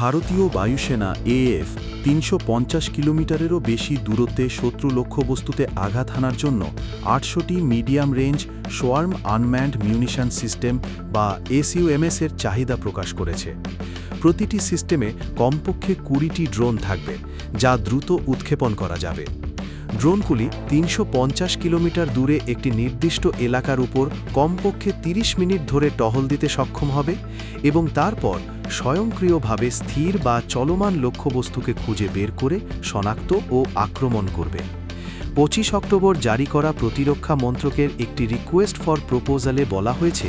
ভারতীয় বায়ুসেনা এএফ তিনশো পঞ্চাশ কিলোমিটারেরও বেশি দূরত্বে শত্রু লক্ষ্যবস্তুতে আঘাত হানার জন্য আটশোটি medium range swarm unmanned munition system বা এসইউএমএস এর চাহিদা প্রকাশ করেছে। প্রতিটি সিস্টেমে কমপক্ষে কুড়িটি ড্রোন থাকবে, যা দ্রুত উৎক্ষেপণ করা যাবে। ড্রোনগুলি তিনশো পঞ্চাশ কিলোমিটার দূরে একটি নির্দিষ্ট এলাকার উপর কমপক্ষে 30 মিনিট ধরে টহল দিতে সক্ষম হবে এবং তারপর স্বয়ংক্রিয়ভাবে স্থির বা চলমান লক্ষ্যবস্তুকে খুঁজে বের করে শনাক্ত ও আক্রমণ করবে। পঁচিশ অক্টোবর জারি করা প্রতিরক্ষা মন্ত্রকের একটি রিকোয়েস্ট ফর প্রপোজালে বলা হয়েছে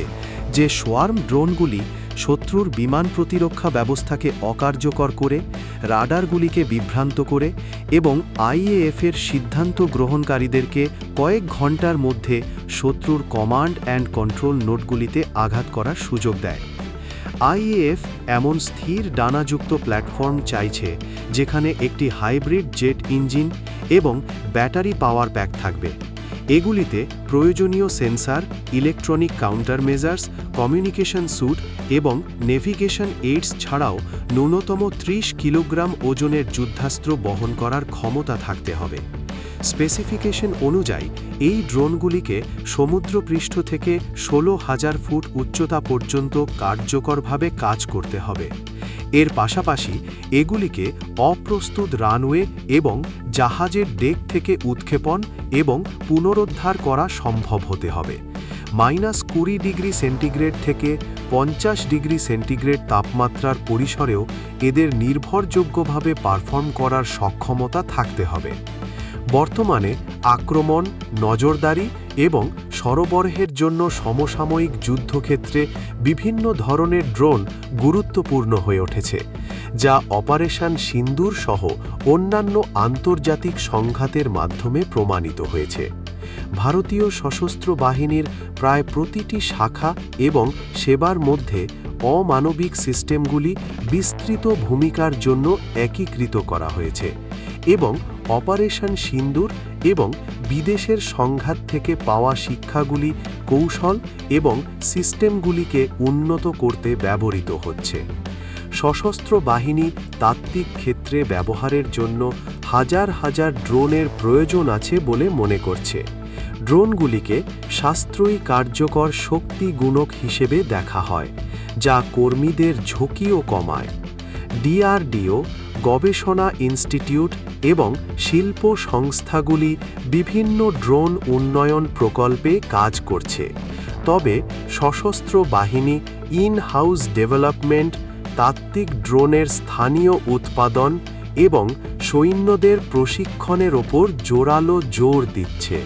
যে সোয়ার্ম ড্রোনগুলি শত্রুর বিমান প্রতিরক্ষা ব্যবস্থাকে অকার্যকর করে রাডারগুলিকে বিভ্রান্ত করে এবং আইএএফের সিদ্ধান্ত গ্রহণকারীদেরকে কয়েক ঘণ্টার মধ্যে শত্রুর কমান্ড অ্যান্ড কন্ট্রোল নোটগুলিতে আঘাত করার সুযোগ দেয়। আইএএফ এমন স্থির ডানাযুক্ত প্ল্যাটফর্ম চাইছে, যেখানে একটি হাইব্রিড জেট ইঞ্জিন এবং ব্যাটারি পাওয়ার প্যাক থাকবে। এগুলিতে প্রয়োজনীয় sensor, electronic counter measures, communication suite এবং নেভিগেশন এইডস ছাড়াও ন্যূনতম ৩০ কিলোগ্রাম ওজনের যুদ্ধাস্ত্র বহন করার ক্ষমতা থাকতে হবে। স্পেসিফিকেশন অনুযায়ী এই ড্রোনগুলিকে সমুদ্রপৃষ্ঠ থেকে ষোলো হাজার ফুট উচ্চতা পর্যন্ত কার্যকরভাবে কাজ করতে হবে। এর পাশাপাশি এগুলিকে অপ্রস্তুত রানওয়ে এবং জাহাজের ডেক থেকে উৎক্ষেপণ এবং পুনরুদ্ধার করা সম্ভব হতে হবে। মাইনাস কুড়ি ডিগ্রি সেন্টিগ্রেড থেকে পঞ্চাশ ডিগ্রি সেন্টিগ্রেড তাপমাত্রার পরিসরেও এদের নির্ভরযোগ্যভাবে পারফর্ম করার সক্ষমতা থাকতে হবে। বর্তমানে আক্রমণ, নজরদারি এবং সরবরাহের জন্য সমসাময়িক যুদ্ধক্ষেত্রে বিভিন্ন ধরনের ড্রোন গুরুত্বপূর্ণ হয়ে উঠেছে, যা অপারেশন সিন্দুর সহ অন্যান্য আন্তর্জাতিক সংঘাতের মাধ্যমে প্রমাণিত হয়েছে। ভারতীয় সশস্ত্র বাহিনীর প্রায় প্রতিটি শাখা এবং সেবার মধ্যে অমানবিক সিস্টেমগুলি বিস্তৃত ভূমিকার জন্য একীকৃত করা হয়েছে। এবং অপারেশন সিন্দুর এবং বিদেশের সংঘাত থেকে পাওয়া শিক্ষাগুলি কৌশল এবং সিস্টেমগুলিকে উন্নত করতে ব্যবহৃত হচ্ছে। সশস্ত্র বাহিনী তাত্ত্বিক ক্ষেত্রে ব্যবহারের জন্য হাজার হাজার ড্রোনের প্রয়োজন আছে বলে মনে করছে। ড্রোনগুলিকে সাশ্রয়ী কার্যকর শক্তি গুণক হিসেবে দেখা হয়, যা কর্মীদের ঝুঁকিও কমায়। ডিআরডিও গবেষণা ইনস্টিটিউট এবং শিল্প সংস্থাগুলি বিভিন্ন ড্রোন উন্নয়ন প্রকল্পে কাজ করছে। তবে সশস্ত্র বাহিনী ইন হাউস ডেভেলপমেন্ট, তাত্ত্বিক ড্রোনের স্থানীয় উৎপাদন এবং সৈন্যদের প্রশিক্ষণের ওপর জোরালো জোর দিচ্ছে।